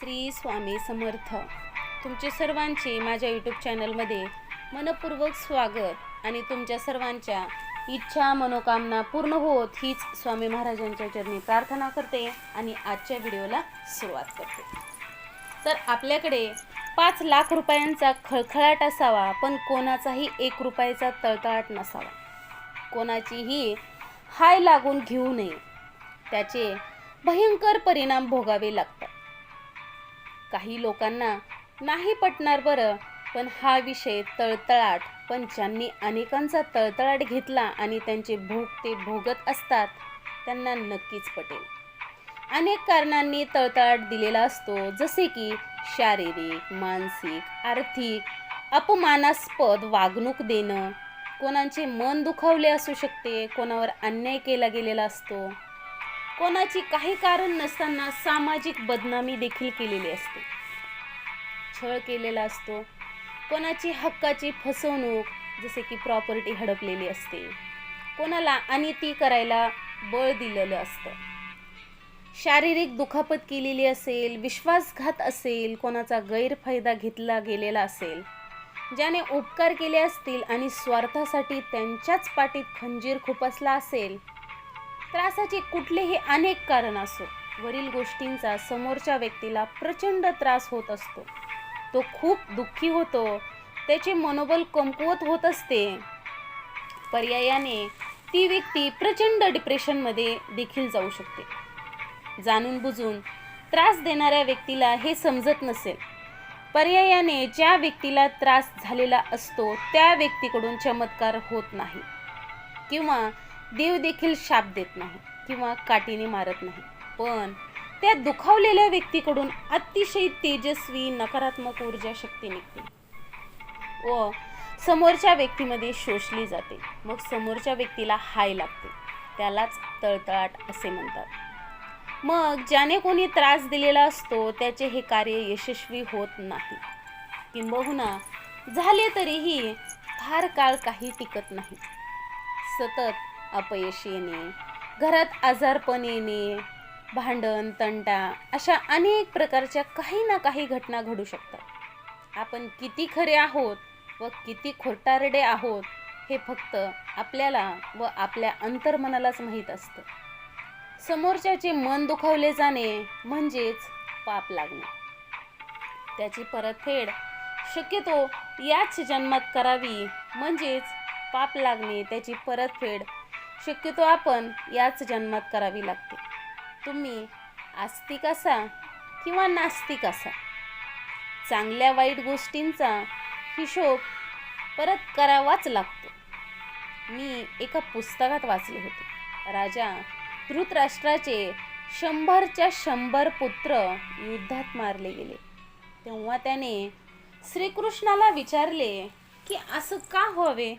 श्री स्वामी समर्थ. तुमचे सर्वांचे माझ्या यूट्यूब चॅनलमध्ये मनपूर्वक स्वागत आणि तुमच्या सर्वांच्या इच्छा मनोकामना पूर्ण होत हीच स्वामी महाराजांच्या चरणी प्रार्थना करते आणि आजच्या व्हिडिओला सुरुवात करते. तर आपल्याकडे पाच लाख रुपयांचा खळखळाट असावा पण कोणाचाही एक रुपयाचा तळतळाट नसावा. कोणाचीही हाय लागून घेऊ नये. त्याचे भयंकर परिणाम भोगावे लागतात. काही लोकांना नाही पटणार बरं. पण हा विषय तळतळाट पण ज्यांनी अनेकांचा तळतळाट घेतला आणि त्यांचे भोग ते भोगत असतात त्यांना नक्कीच पटेल. अनेक कारणांनी तळतळाट दिलेला असतो जसे की शारीरिक मानसिक आर्थिक अपमानास्पद वागणूक देणं. कोणाचे मन दुखावले असू शकते कोणावर अन्याय केला गेलेला असतो. कोणाची काही कारण नसताना सामाजिक बदनामी देखील केलेली असते. छळ केलेला असतो. कोणाची हक्काची फसवणूक जसे की प्रॉपर्टी हडपलेली असते. कोणाला आणि ती करायला बळ दिलेलं असतं. शारीरिक दुखापत केलेली असेल विश्वासघात असेल कोणाचा गैरफायदा घेतला गेलेला असेल ज्याने उपकार केले असतील आणि स्वार्थासाठी त्यांच्याच पाठीत खंजीर खुपसला असेल त्रासाचे कुठलेही अनेक कारण असो वरील गोष्टींचा समोरच्या व्यक्तीला प्रचंड त्रास होत असतो. तो खूप दुःखी होतो त्याचे मनोबल कमकुवत होत असते. पर्यायाने ती व्यक्ती प्रचंड डिप्रेशनमध्ये देखील जाऊ शकते. जाणून बुजून त्रास देणाऱ्या व्यक्तीला हे समजत नसेल. पर्यायाने ज्या व्यक्तीला त्रास झालेला असतो त्या व्यक्तीकडून चमत्कार होत नाही. किंवा देव देखील शाप देत नाही किंवा काठीने मारत नाही. पण त्या दुखावलेल्या व्यक्तीकडून अतिशय तेजस्वी नकारात्मक ऊर्जा शक्ती निघते. व समोरच्या व्यक्तीमध्ये शोषली जाते. मग समोरच्या व्यक्तीला हाय लागते. त्यालाच तळतळाट असे म्हणतात. मग ज्याने कोणी त्रास दिलेला असतो त्याचे हे कार्य यशस्वी होत नाही. किंबहुना झाले तरीही फार काळ काही टिकत नाही. सतत अपयश येणे घरात आजारपण येणे भांडण तंटा अशा अनेक प्रकारच्या काही ना काही घटना घडू शकतात. आपण किती खरे आहोत व किती खोटारडे आहोत हे फक्त आपल्याला व आपल्या अंतर्मनालाच माहीत असतं. समोरच्याचे मन दुखावले जाणे म्हणजेच पाप लागणे. त्याची परतफेड शक्यतो याच जन्मात करावी म्हणजेच पाप लागणे त्याची परतफेड शक्यतो आपण याच जन्मात करावी लागते. तुम्ही आस्तिक असा किंवा नास्तिक असा. चांगल्या वाईट गोष्टींचा हिशोब परत करावाच लागतो. मी एका पुस्तकात वाचले होते. राजा धृतराष्ट्राचे शंभरच्या शंभर पुत्र युद्धात मारले गेले. तेव्हा त्याने श्रीकृष्णाला विचारले की असं का व्हावे?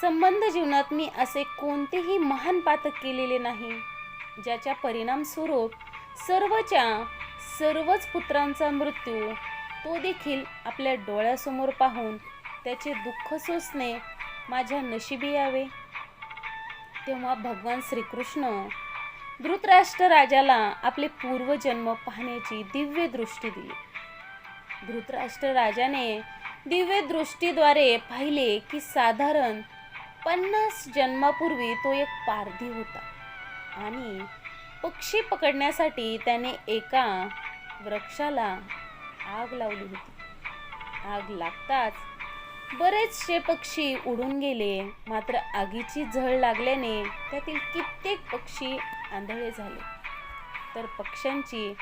संबंध जीवनात मी असे कोणतेही महान पातक केलेले नाही ज्याच्या परिणामस्वरूप सर्वच्या सर्वच पुत्रांचा मृत्यू तो देखील आपल्या डोळ्यासमोर पाहून त्याचे दुःख सोसणे माझ्या नशिबी यावे. तेव्हा भगवान श्रीकृष्ण धृतराष्ट्र राजाला आपले पूर्वजन्म पाहण्याची दिव्य दृष्टी दिली. धृतराष्ट्र राजाने दिव्य दृष्टीद्वारे पाहिले की साधारण पन्नास जन्मापूर्वी तो एक पारधी होता. आणि पक्षी पकडण्यासाठी त्याने एका वृक्षाला आग लावली होती. आग लागताच बरेचसे पक्षी उडून गेले. मात्र आगीची झळ लागल्याने त्यातील कित्येक पक्षी आंधळे झाले. तर पक्ष्यांची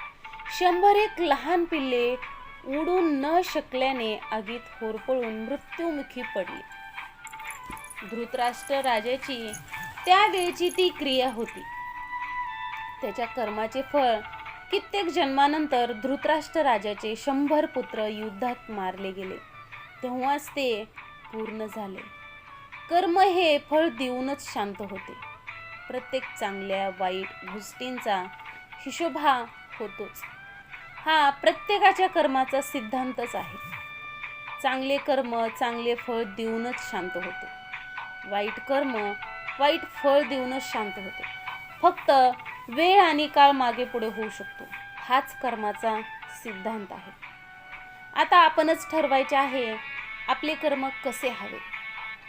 शंभर एक लहान पिल्ले उडून न शकल्याने आगीत होरपळून मृत्युमुखी पडली. धृतराष्ट्र राजाची त्यावेळची ती क्रिया होती. त्याच्या कर्माचे फळ कित्येक जन्मानंतर धृतराष्ट्र राजाचे शंभर पुत्र युद्धात मारले गेले. तेव्हाच ते पूर्ण झाले. कर्म हे फळ देऊनच शांत होते. प्रत्येक चांगल्या वाईट गोष्टींचा हिशोभा होतोच. हा प्रत्येकाच्या कर्माचा सिद्धांतच आहे. चांगले कर्म चांगले फळ देऊनच शांत होते. वाईट कर्म वाईट फळ देऊनच शांत होते. फक्त वेळ आणि काळ मागे पुढे होऊ शकतो. हाच कर्माचा सिद्धांत आहे. आता आपणच ठरवायचे आहे आपले कर्म कसे हवे?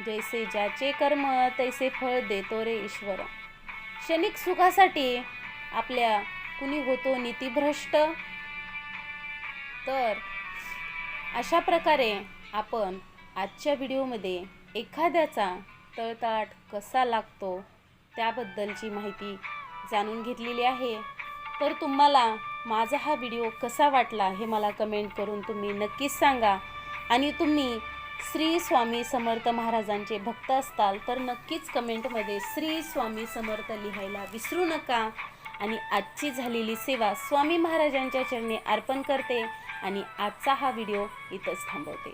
जैसे ज्याचे कर्म तैसे फळ देतो रे ईश्वर. क्षणिक सुखासाठी आपल्या कुणी होतो नीतिभ्रष्ट? तर अशा प्रकारे आपण आजच्या व्हिडिओमध्ये एखाद्याचा तळताट कसा लागतो त्याबद्दलची माहिती जाणून घेतलेली आहे. तर तुम्हाला माझा हा व्हिडिओ कसा वाटला हे मला कमेंट करून तुम्ही नक्कीच सांगा. आणि तुम्ही श्री स्वामी समर्थ महाराजांचे भक्त असताल तर नक्कीच कमेंटमध्ये श्री स्वामी समर्थ लिहायला विसरू नका. आणि आजची झालेली सेवा स्वामी महाराजांच्या चरणी अर्पण करते आणि आजचा हा व्हिडिओ इथंच थांबवते.